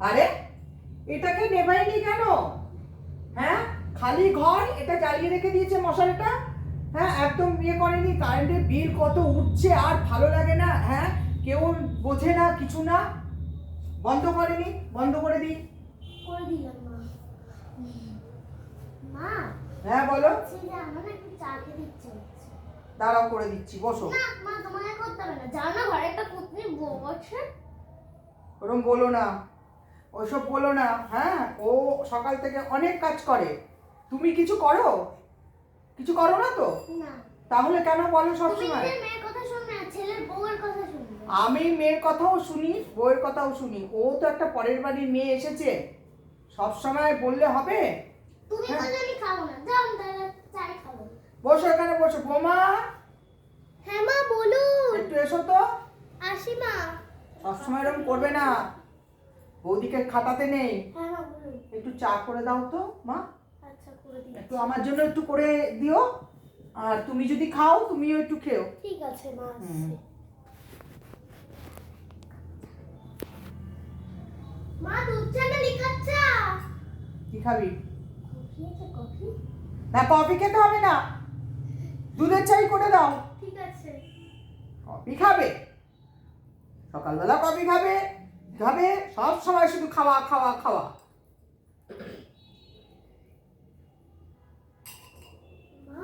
আরে এটাকে নেভাইনি কেন? হ্যাঁ খালি ঘর এটা জ্বালিয়ে রেখে দিয়েছে মশারিটা? হ্যাঁ একদম ইয়ে করেনি কারেন্টের বিল কত উঠছে আর ভালো লাগে না হ্যাঁ? কেউ বোঝে না কিছু না। বন্ধ করেনি বন্ধ করে দিই। করে দিলাম মা। মা হ্যাঁ বলো। আমার একটু চা খেতে ইচ্ছে হচ্ছে দাঁড়াও করে দিচ্ছি বসো। না মা তোমাকে করতে হবে না। জানো ঘরে একটা পুতনি বউ আছে। ওরম বলো না। ওসব বলো না হ্যাঁ? ও সকাল থেকে অনেক কাজ করে। তুমি কিছু করো? কিছু করো না তো? তাহলে কেন বলো সবসময় আমি মেয়ের কথাও শুনি বউয়ের কথাও শুনি। ও তো একটা পরের বাড়ির মেয়ে এসেছে। সব সময় বললে হবে? হ্যাঁ। বসো এখানে বসো। বোমা! হ্যাঁ মা বলুন। একটু এসো তো। আসি মা। সবসময় এরকম করবে না। বৌদিকে খাটাতে নেই? হ্যাঁ বলুন একটু চা করে দাও তো মা। আচ্ছা একটু আমার জন্য একটু করে দিও। আর তুমি যদি খাও তুমিও একটু খেও। ঠিক আছে মা মা দুধ চা না লিকার চা কি খাবি কফি? না কফি খেতে হবে না। দুধের চাই করে দাও। ঠিক আছে। কফি খাবে? সকালবেলা কফি খাবে। খাবে সব সময় শুধু খাওয়া খাওয়া খাওয়া। মা?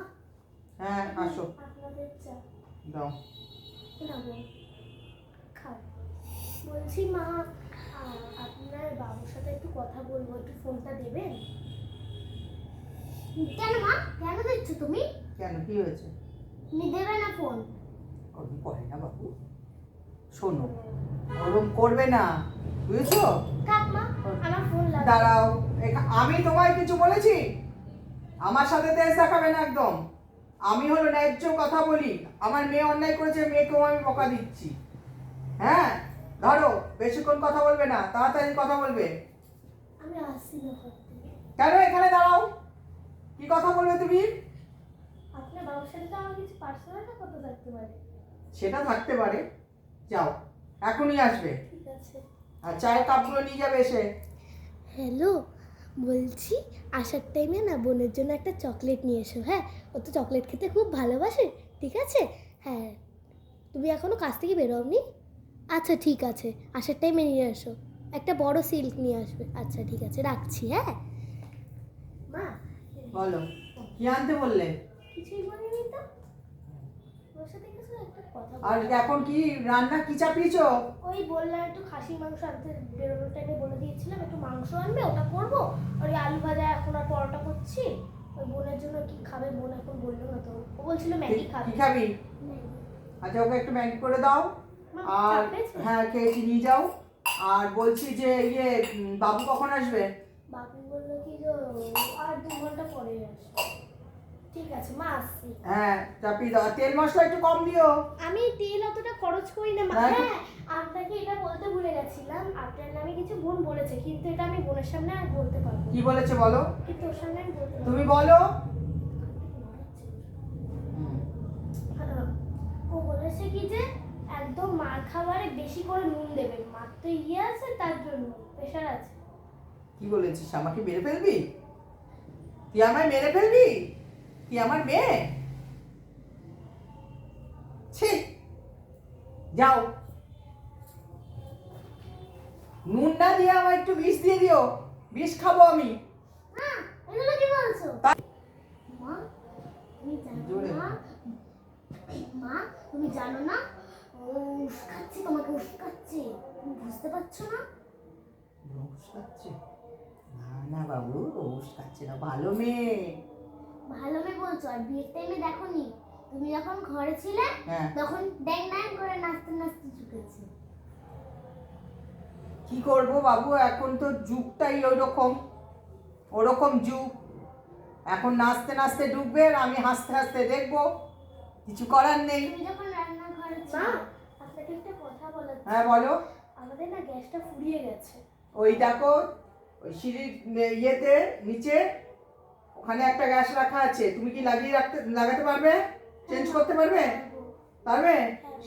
হ্যাঁ আসো। দাও। বলছি মা আপনার বাবুর সাথে একটু কথা বলব একটু ফোনটা দেবেন? কেন মা? কেন দিচ্ছ তুমি? কেন? কি হয়েছে? তুমি দেবে না ফোন? ওরকম করে না বাবু। শোনো। ওরকম করবে না বুঝেছ? দাঁড়াও আমি তোমায় কিছু বলেছি? আমার সাথে দেশ দেখাবে না একদম। আমি হলো ন্যায্য কথা বলি। আমার মেয়ে অন্যায় করেছে মেয়েকেও আমি বকা দিচ্ছি। হ্যাঁ? ধরো বেশিক্ষণ কথা বলবে না তাড়াতাড়ি কথা বলবে। কেন এখানে দাঁড়াও? কি কথা বলবে তুমি? সেটা থাকতে পারে। যাও। এখনই আসবে? আর চায়ের কাপগুলো নিয়ে যাবে এসে? হ্যালো বলছি আসার টাইমে না বোনের জন্য একটা চকলেট নিয়ে এসো হ্যাঁ? ও তো চকলেট খেতে খুব ভালোবাসে ঠিক আছে? হ্যাঁ তুমি এখনও কাছ থেকে বেরোওনি? আচ্ছা ঠিক আছে আসার টাইমে নিয়ে এসো। একটা বড় সিল্ক নিয়ে আসবে। আচ্ছা ঠিক আছে রাখছি হ্যাঁ? মা বলো কি আনতে বললে? কিছুই বলিনি তো। ওর সাথে আর এখন কি রান্না কি চাপিয়েছো? ওই বললাম একটু খাসি মাংস আনতে বেরোনোর টাইমে বলে দিয়েছিলাম একটু মাংস আনবে ওটা করব। ওই আলু ভাজা এখন আর পরোটা করছি। ওই বোনের জন্য কি খাবে বোন এখন বলল না তো। ও বলছিল ম্যাগি খাবে। কি খাবি। আচ্ছা ওকে একটু ম্যাগি করে দাও। আর হ্যাঁ খেয়েছি নিয়ে যাও। আর বলছি যে ইয়ে বাবু কখন আসবে? বাপু বলল কি যে আর দু ঘণ্টা পরে আসবে। ঠিক আছে মা আসছি। হ্যাঁ চাপিয়ে দাও। তেল মশলা একটু কম দিও। আমি তেল অতটা খরচ করি না মা। হ্যাঁ। হ্যাঁ আপনাকে এটা বলতে ভুলে গেছিলাম। আপনার নামে কিছু বোন বলেছে কিন্তু এটা আমি বোনের সামনে আর বলতে পারব কি বলেছে বলো? কিন্তু ওর সামনে আমি বলতে তুমি বলো। ও বলেছে কি যে একদম মার খাবারে বেশি করে নুন দেবে। মার তো ইয়ে আছে তার জন্য প্রেশার আছে। কি বলেছিস? আমাকে মেরে ফেলবি? তুই আমায় মেরে ফেলবি? তুই আমার মেয়ে? ছি। যাও। নুন না দিয়ে আমার একটু বিষ দিয়ে দিও। বিষ খাব আমি। এগুলো কি বলছো? মা তুমি জানো জোরে। না? মা তুমি জানো না? ও উস্কাচ্ছে তোমাকে উস্কাচ্ছে। তুমি বুঝতে পারছ না? না না বাবু রোজ না। ভালো মেয়ে। ভালো মেয়ে বলছো আর বিয়ের টাইমে দেখো নি তুমি যখন ঘরে ছিলে হ্যাঁ। তখন ড্যাং ড্যাং করে নাচতে নাচতে ঝুঁকেছে। কি করব বাবু এখন তো যুগটাই ওরকম ওরকম যুগ। এখন নাচতে নাচতে ডুববে আর আমি হাসতে হাসতে দেখব কিছু করার নেই। তুমি যখন রান্নাঘরে ছিলে আপনাকে একটা কথা বলা হ্যাঁ বলো। আমাদের না গ্যাসটা ফুরিয়ে গেছে। ওই দেখো ওই সিঁড়ির ইয়েতে নিচে ওখানে একটা গ্যাস রাখা আছে। তুমি কি লাগিয়ে রাখতে লাগাতে পারবে? চেঞ্জ করতে পারবে? পারবে?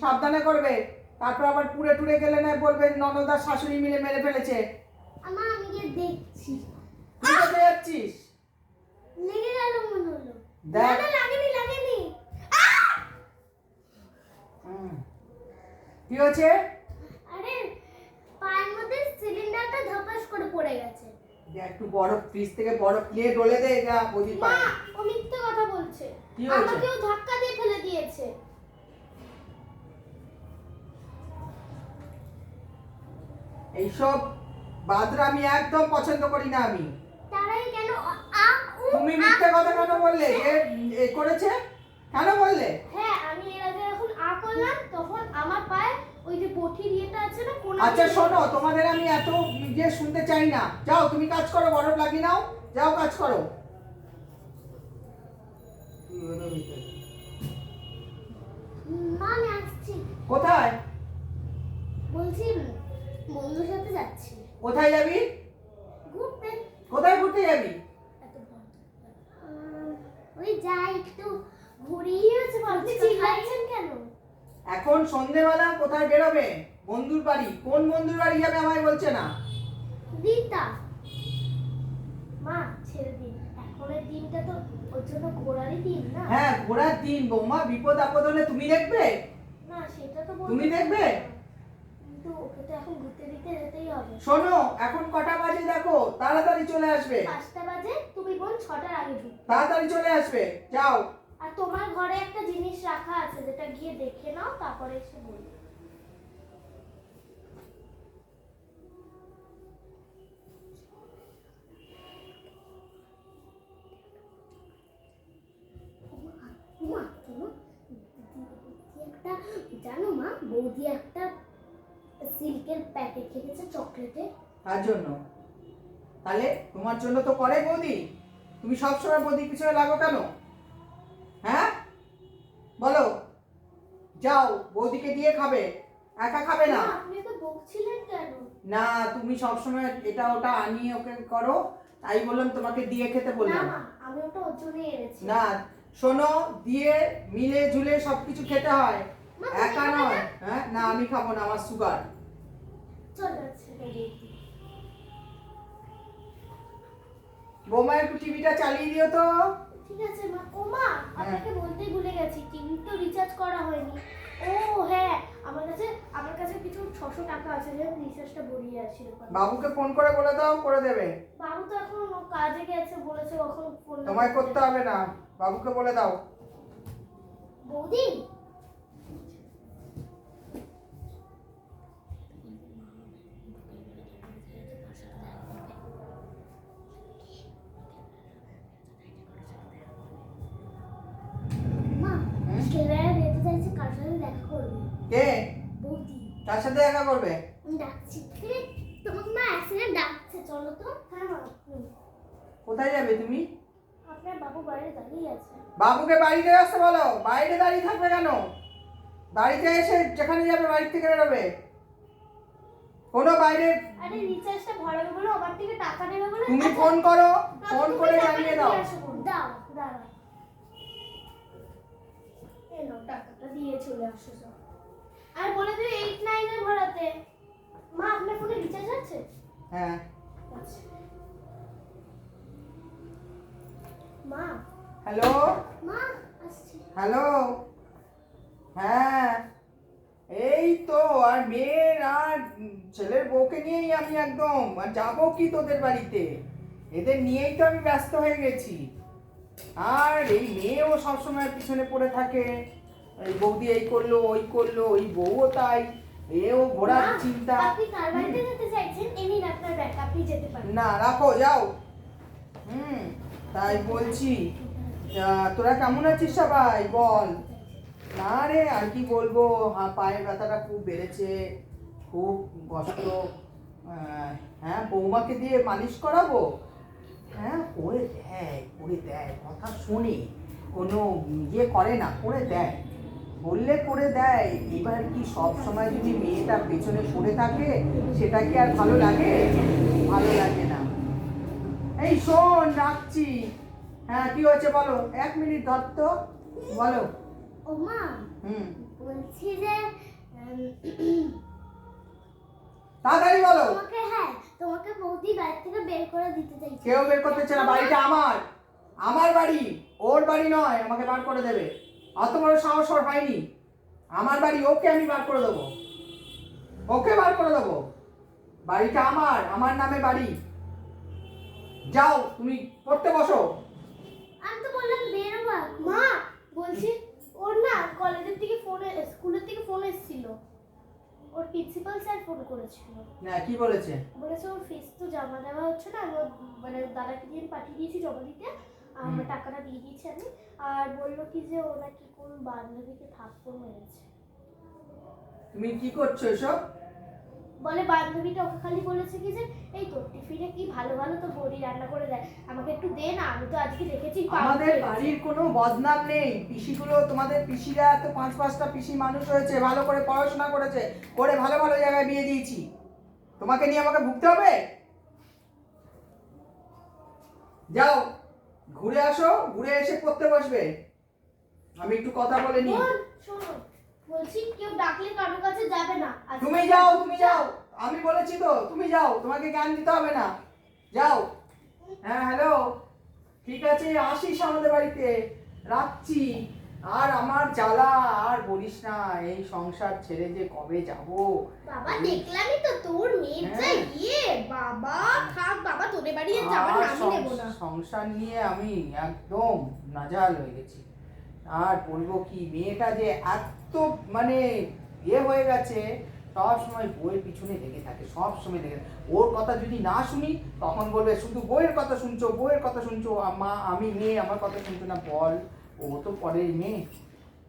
সাবধানে করবে। তারপর আবার পুড়ে টুড়ে গেলে না বলবে ননদার শাশুড়ি মিলে মেরে ফেলেছে। আমা আমি গিয়ে দেখছি। তুই কোথায় যাচ্ছিস? লেগে গেল মনে হলো। দেখ। না, না, লাগেনি লাগেনি। কি হয়েছে? আরে পায়ের মধ্যে সিলিন্ডারটা ধপাস করে পড়ে গেছে। একটু বরফ ফ্রিজ থেকে বরফ নিয়ে ডলে দে যা বৌদির মা ও মিথ্যে কথা বলছে। কি আমাকে ও ধাক্কা দিয়ে ফেলে দিয়েছে। এইসব বাদরা আমি একদম পছন্দ করি না আমি। তারাই কেন তুমি মিথ্যে কথা কেন বললে? এ এ করেছে? কেন বললে? হ্যাঁ আমি এর আগে যখন আ করলাম তখন আমার পায়ে ওই যে বঠির ইয়েটা আছে না কোন আচ্ছা শোনো তোমাদের আমি এত ইয়ে শুনতে চাই না। যাও তুমি কাজ করো বরফ লাগিয়ে নাও। যাও কাজ করো। মা আমি আসছি। কোথায়? বলছি বন্ধুর সাথে যাচ্ছি। কোথায় যাবি? ঘুরতে। কোথায় ঘুরতে যাবি? এত ওই যাই একটু ঘুরিয়ে আছে বলতে চিল্লাচ্ছেন কেন? এখন সন্ধেবেলা কোথায় বেরোবে? বন্ধুর বাড়ি। কোন বন্ধুর বাড়ি যাবে আমায় বলছে না? রীতা। মা ছেড়ে দিন। এখনের দিনটা তো ওর জন্য ঘোরারই দিন না? হ্যাঁ ঘোরার দিন। বৌমা বিপদ আপদ হলে তুমি দেখবে? না সেটা তো তুমি দেখবে? কিন্তু ওকে তো এখন ঘুরতে দিতে যেতেই হবে। শোনো এখন কটা বাজে দেখো? তাড়াতাড়ি চলে আসবে। পাঁচটা বাজে? তুমি বোন ছটার আগে ঢুক তাড়াতাড়ি চলে আসবে। যাও। আর তোমার ঘরে একটা জিনিস রাখা আছে যেটা গিয়ে দেখে নাও তারপরে এসে শোনো, জানো মা বৌদি একটা সিল্কের প্যাকেট রেখেছে চকলেটের তার জন্য? তাহলে তোমার জন্য তো করে বৌদি। তুমি সবসময় বৌদির পিছনে লাগো কেন হ্যাঁ বলো যাও বৌদিকে দিয়ে খাবে। একা খাবে না। আপনি তো বকছিলেন কেন? না তুমি সবসময় এটা ওটা আনিয়ে ওকে করো। তাই বললাম তোমাকে দিয়ে খেতে বললাম। না আমি ওটা ওর জন্যই এনেছি। না শোনো দিয়ে মিলে ঝুলে সবকিছু খেতে হয়। একা নয় হ্যাঁ? না আমি খাব না আমার সুগার। বৌমা একটু টিভিটা চালিয়ে দিও তো। ঠিক আছে মা। ও মা আপনাকে বলতেই ভুলে গেছি টিভি তো রিচার্জ করা হয়নি। ও হ্যাঁ আমার কাছে আমার কাছে কিছু ছশো টাকা আছে যে রিচার্জটা ভরিয়ে আসি বাবুকে ফোন করে বলে দাও করে দেবে। বাবু তো এখন কাজে গেছে বলেছে কখন ফোন তোমায় করতে হবে না। বাবুকে বলে দাও। বৌদি মা হুম? ছেলেরা যেতে চাইছে কার সাথে দেখা করবে কে? বৌদি। তার সাথে দেখা করবে? ডাকছি। তোমাকে মা ডাকছে চলো তো। হ্যাঁ। কোথায় যাবে তুমি? আপনার বাবু বাইরে দাঁড়িয়ে আছে। বাবুকে বাড়িতে আসতে বলো। বাইরে দাঁড়িয়ে থাকবে কেন? বাড়িতে এসে যেখানে যাবে বাড়ি থেকে বেরোবে। কোনো বাইরে আরে রিচার্জটা ভরাবে বলে আমার থেকে টাকা নেবে বলে। তুমি আচ্ছা, ফোন করো ফোন করে জানিয়ে দাও। দাও দাও। এই নাও টাকাটা দিয়ে চলে আসো যাও। আর বলে দিও এইট নাইনের ভরাতে মা আপনার ফোনে রিচার্জ আছে? হ্যাঁ। আচ্ছা। মা। হ্যালো? মা আসছি। হ্যালো? হ্যাঁ। এই তো আর মেয়ের আর ছেলের বউকে নিয়েই আমি একদম আর যাব কি তোদের বাড়িতে? এদের নিয়েই তো আমি ব্যস্ত হয়ে গেছি। আর এই মেয়েও সবসময় পিছনে পড়ে থাকে। এই বৌদি এই করল ওই করল ওই বউও তাই এও ঘোরার চিন্তা। আপনি কার বাড়িতে যেতে চাইছেন? এই নিন আপনার ব্যাগ আপনি যেতে পারেন। না রাখো যাও। হুম তাই বলছি। তোরা কেমন আছিস সবাই? বল। না রে আর কি বলব? হ্যাঁ পায়ের ব্যথাটা খুব বেড়েছে খুব কষ্ট। হ্যাঁ বৌমাকে দিয়ে মালিশ করাবো? হ্যাঁ করে দেয় করে দেয় কথা শোনে। কোনো ইয়ে করে না করে দেয়। বললে করে দেয় এবার কি সব সময় যদি মেয়েটা পেছনে পড়ে থাকে সেটা কি আর ভালো লাগে? ভালো লাগে না। এই শোন রাখছি। হ্যাঁ কি হয়েছে বলো? এক মিনিট ধর তো বলো। ও মা হুম। বলছি যে তাড়াতাড়ি বলো। তোমাকে হ্যাঁ তোমাকে বহুত বের করে দিতে চাইছি। কেউ বের করতে চায় না বাড়িটা আমার। আমার বাড়ি ওর বাড়ি নয় আমাকে বার করে দেবে। অত বড় সাহস ওর হয়নি। আমার বাড়ি ওকে আমি বার করে দেবো। ওকে বার করে দেবো। বাড়িটা আমার আমার নামে বাড়ি। যাও তুমি পড়তে বসো। আমি তো বললাম বেরোবা মা বলছি ওর না কলেজের থেকে ফোন স্কুলের থেকে ফোন এসেছিল। ওর প্রিন্সিপাল স্যার ফোন করেছিল। না কি বলেছে? বলেছে ওর ফিস তো জমা দেওয়া হচ্ছে না। মানে দাদাকে দিয়ে পাঠিয়ে দিয়েছি জমা দিতে। আমার টাকাটা দিয়ে দিয়েছি আমি। আর বলল কি যে ও নাকি কোন বান্ধবীকে থাপ্পড় মেরেছে। তুমি কি করছ এসব? বলে বান্ধবীটা ওকে খালি বলেছে কি যে এই তোর টিফিনে কি ভালো ভালো তো বড়ি রান্না করে দেয়। আমাকে একটু দে না আমি তো আজকে দেখেছি আমাদের বাড়ির কোনো বদনাম নেই। পিসিগুলো তোমাদের পিসিরা তো পাঁচ পাঁচটা পিসি মানুষ হয়েছে ভালো করে পড়াশোনা করেছে করে ভালো ভালো জায়গায় বিয়ে দিয়েছি। তোমাকে নিয়ে আমাকে ভুগতে হবে? যাও। ঘুরে আসো ঘুরে এসে পড়তে বসবে। আমি একটু কথা বলে নি শোনো বলছি কেউ ডাকলে কারোর কাছে যাবে না। তুমি যাও তুমি যাও। আমি বলেছি তো তুমি যাও তোমাকে জ্ঞান দিতে হবে না। যাও। হ্যাঁ হ্যালো। ঠিক আছে আসিস আমাদের বাড়িতে। রাখছি। আর আমার জ্বালা আর বলিস না এই সংসার ছেড়ে যে কবে যাব? বাবা দেখলামই তো তোর মেয়ের যা হ্যাঁ। ইয়ে। বাবা থাক বাবা তোরে বাড়ি আর নামই নেব না। সংসার নিয়ে আমি একদম নাজাল হয়ে গেছি। আর বলব কি মেয়েটা যে এত মানে ইয়ে হয়ে গেছে সব সময় বইয়ের পিছনে লেগে থাকে সব সময় লেগে থাকে। ওর কথা যদি না শুনি তখন বলবে শুধু বইয়ের কথা শুনছো বইয়ের কথা শুনছো মা আমি মেয়ে আমার কথা শুনছো না বল। ও তো পরের মেয়ে।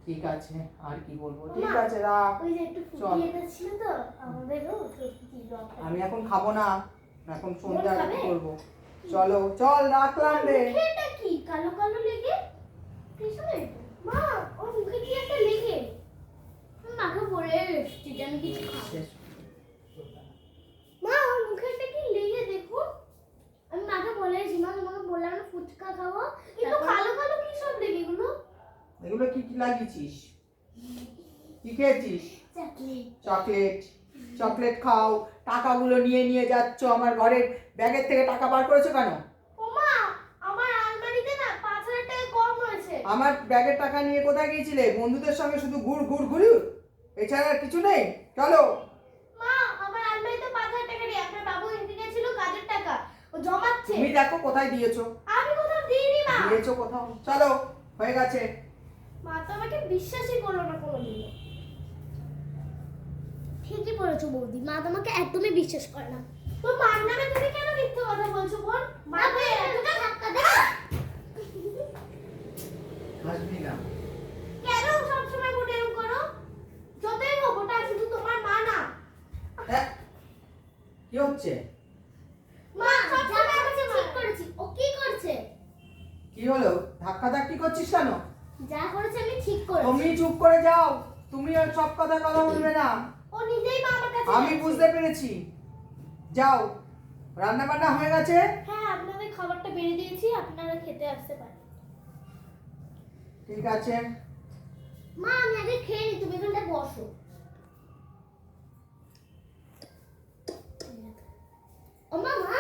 ঠিক আছে আর কি বলব? ঠিক আছে রাখ ওই যে একটু চল। আমি এখন খাব না। এখন সন্ধ্যা আরতি খাবে? করব? চলো চল রাখলাম রে। মুখেটা কি? কালো কালো লেগে? পিছনে? মা ওর মুখে কি একটা লেগে? মাকে বলে এসছি আমি কিছু খাব মা ওর মুখে একটা কি আমি মাকে বলে এসেছি মা তোমাকে বললাম না ফুচকা খাব। কিন্তু কালো কালো কি সব লেগে এগুলো? এগুলো কি কি লাগিয়েছিস? কি খেয়েছিস? চকলেট। চকলেট। চকলেট খাও টাকাগুলো নিয়ে নিয়ে যাচ্ছ আমার ঘরের ব্যাগের থেকে টাকা বার করেছ কেন? আমার ব্যাগের টাকা নিয়ে কোথায় গিয়েছিলে? বন্ধুদের সঙ্গে শুধু ঘুর ঘুর ঘুরি? এছাড়া আর কিছু নেই? চলো মা আমার আলমারিতে পাঁচ হাজার টাকা নেই আপনার বাবু এসে গেছিল কাজের টাকা ও জমাচ্ছে। তুমি দেখো কোথায় দিয়েছ। আমি কোথাও দিইনি মা। দিয়েছ কোথাও। চলো হয়ে গেছে। মা তো আমাকে বিশ্বাসই করল না কোনোদিন ঠিকই বলেছ বৌদি মা তোমাকে একদমই বিশ্বাস করে না। তো মার নামে তুমি কেন মিথ্যে কথা বলছো বোন মা তো এতটা ধাক্কা দেয়। হাসবি না। কেন সবসময় বোন এরকম করো? যতই হোক ওটা শুধু তোমার মা না। হ্যাঁ। কি হচ্ছে মা সবসময় আমাকে ঠিক করেছি ও কি করছে কি হলো ধাক্কা ধাক্কি করছিস কেন যা করেছে আমি ঠিক করেছি। তুমি চুপ করে যাও। তুমি আর সব কথা কথা বলবে না। ও নিজেই মা আমার কাছে আমি বুঝতে পেরেছি। যাও। রান্না বান্না হয়ে গেছে? হ্যাঁ আপনাদের খাবারটা বেড়ে দিয়েছি আপনারা খেতে আসতে পারেন। ঠিক আছে। মা আমি আগে খেয়ে নি তুমি এখানটা বসো। ও মা মা।